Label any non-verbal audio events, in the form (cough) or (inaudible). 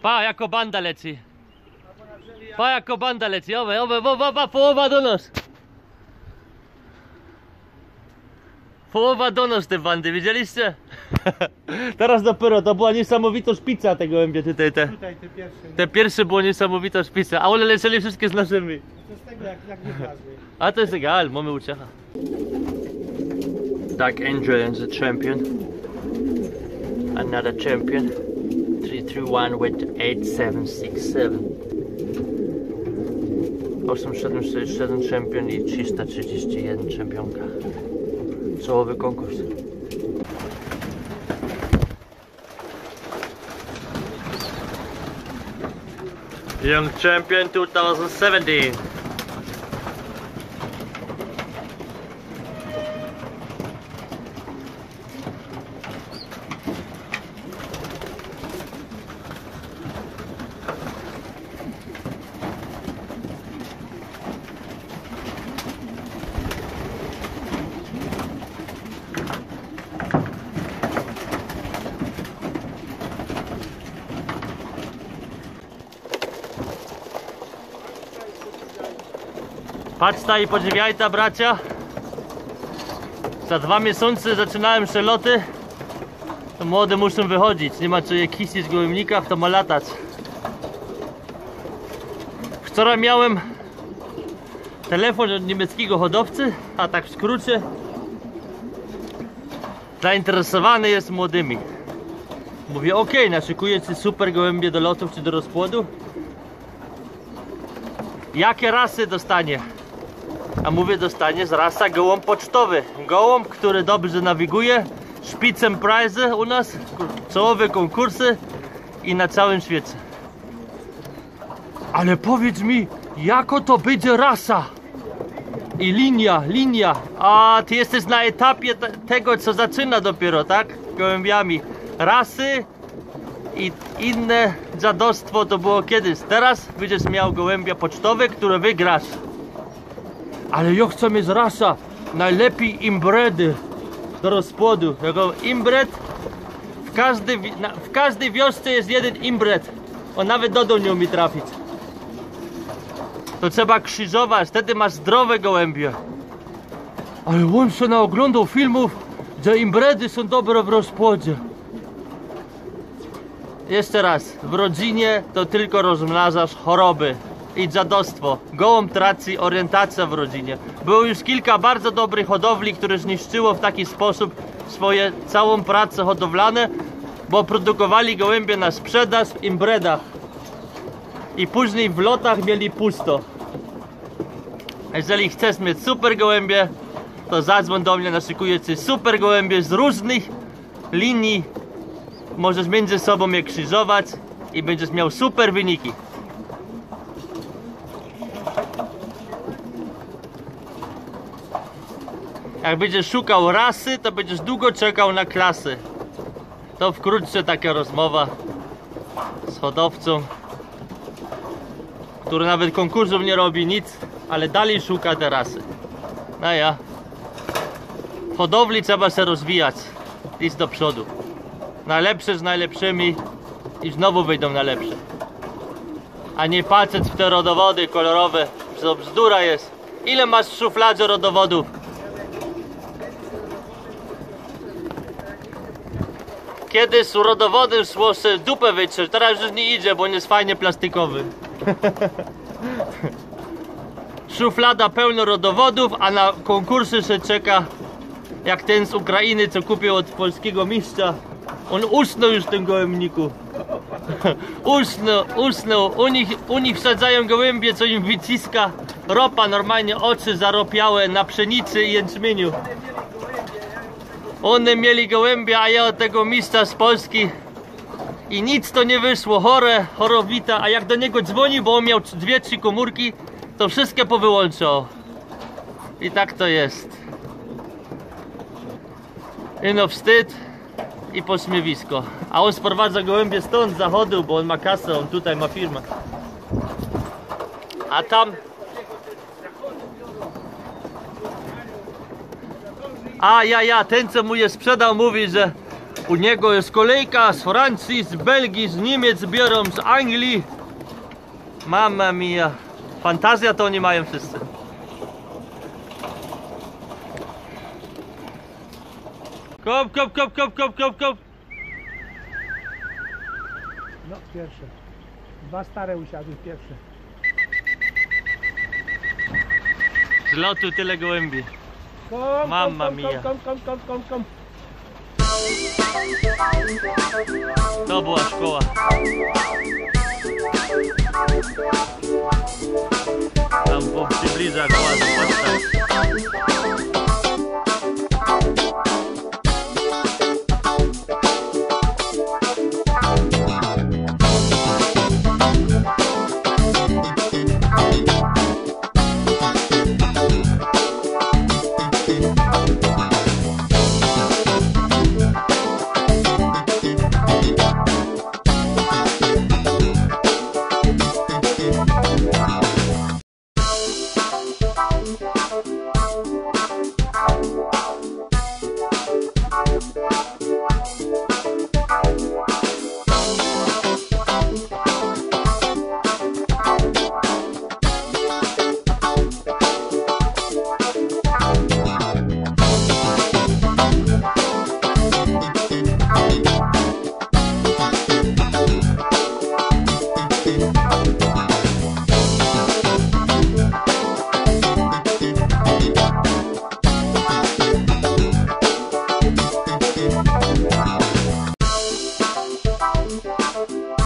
Pa, jako banda leci. Pa, jako banda leci. Owe, owe, owe, owe, połowa do nas. Połowa do nas te bandy, widzieliście? (laughs) Teraz dopiero, to była niesamowita szpica tego gołębie tutaj te. Tutaj te pierwsze. Te pierwsze było niesamowita szpica, a one lecieli wszystkie z naszymi. To z tego jak, jak nie wlazły. A to jest egal, mamy uciecha. Dark Angel is a champion. Another champion. 331 with 8767. 8767 champion i 331 czempionka. Czołowy konkurs. Young Champion 2017. Patrz ta i podziwiaj ta bracia. Za dwa miesiące zaczynałem przeloty. To młode muszą wychodzić. Nie ma co je kisić w gołębnikach, to ma latać. Wczoraj miałem telefon od niemieckiego hodowcy, a tak w skrócie zainteresowany jest młodymi. Mówię, ok, naszykuję ci super gołębie do lotów czy do rozpłodu. Jakie rasy dostanie? A mówię, dostanie z rasa gołąb pocztowy. Gołąb, który dobrze nawiguje, szpicem prize u nas, czołowe konkursy i na całym świecie. Ale powiedz mi, jako to będzie rasa? I linia, linia. A ty jesteś na etapie te, tego, co zaczyna dopiero, tak? Gołębiami. Rasy i inne dziadostwo to było kiedyś. Teraz będziesz miał gołębia pocztowe, które wygrasz. Ale ja chcę mieć rasa. Najlepiej imbredy do rozpłodu. Jako imbred w na- w każdej wiosce jest jeden imbred. On nawet do domu umie trafić. To trzeba krzyżować, wtedy masz zdrowe gołębie. Ale on się naoglądał filmów, że imbredy są dobre w rozpłodzie. Jeszcze raz, w rodzinie to tylko rozmnażasz choroby i dziadostwo. Gołąb traci orientacja w rodzinie. Było już kilka bardzo dobrych hodowli, które zniszczyło w taki sposób swoje całą pracę hodowlane, bo produkowali gołębie na sprzedaż w imbredach. I później w lotach mieli pusto. Jeżeli chcesz mieć super gołębie, to zadzwoń do mnie, naszykuję ci super gołębie z różnych linii możesz między sobą je krzyżować i będziesz miał super wyniki. Jak będziesz szukał rasy, to będziesz długo czekał na klasy. To wkrótce taka rozmowa z hodowcą, który nawet konkursów nie robi nic, ale dalej szuka te rasy. No ja. W hodowli trzeba się rozwijać, iść do przodu najlepsze z najlepszymi i znowu wyjdą na lepsze. A nie patrzeć w te rodowody kolorowe, to bzdura jest. Ile masz w szufladzie rodowodów? Kiedyś z rodowody szło się dupę wytrzeć, teraz już nie idzie, bo on jest fajnie plastikowy. (laughs) Szuflada pełno rodowodów, a na konkursy się czeka jak ten z Ukrainy, co kupił od polskiego mistrza. On usnął już w tym gołębniku. (laughs) usnął, usnął. U nich, u nich wsadzają gołębie, co im wyciska ropa, normalnie oczy zaropiałe na pszenicy i jęczmieniu. One mieli gołębia, a ja od tego mistrza z Polski i nic to nie wyszło, chore, chorowita, a jak do niego dzwoni, bo on miał dwie, trzy komórki, to wszystkie powyłączał. I tak to jest. I no wstyd i pośmiewisko. A on sprowadza gołębie stąd, z zachodu, bo on ma kasę, on tutaj ma firmę. A tam... A ja, ja, ten co mu je sprzedał mówi, że U niego jest kolejka z Francji, z Belgii, z Niemiec, biorą z Anglii. Mamma mia. Fantazja to oni mają wszyscy. Kop, kop, kop, kop, kop, kop, kop. No, pierwsze. Dwa stare usiadły pierwsze. Z lotu tyle gołębi. Come, Mamma come, mia. Come, come, come, come, come. To była szkoła. Tam po przybliżach.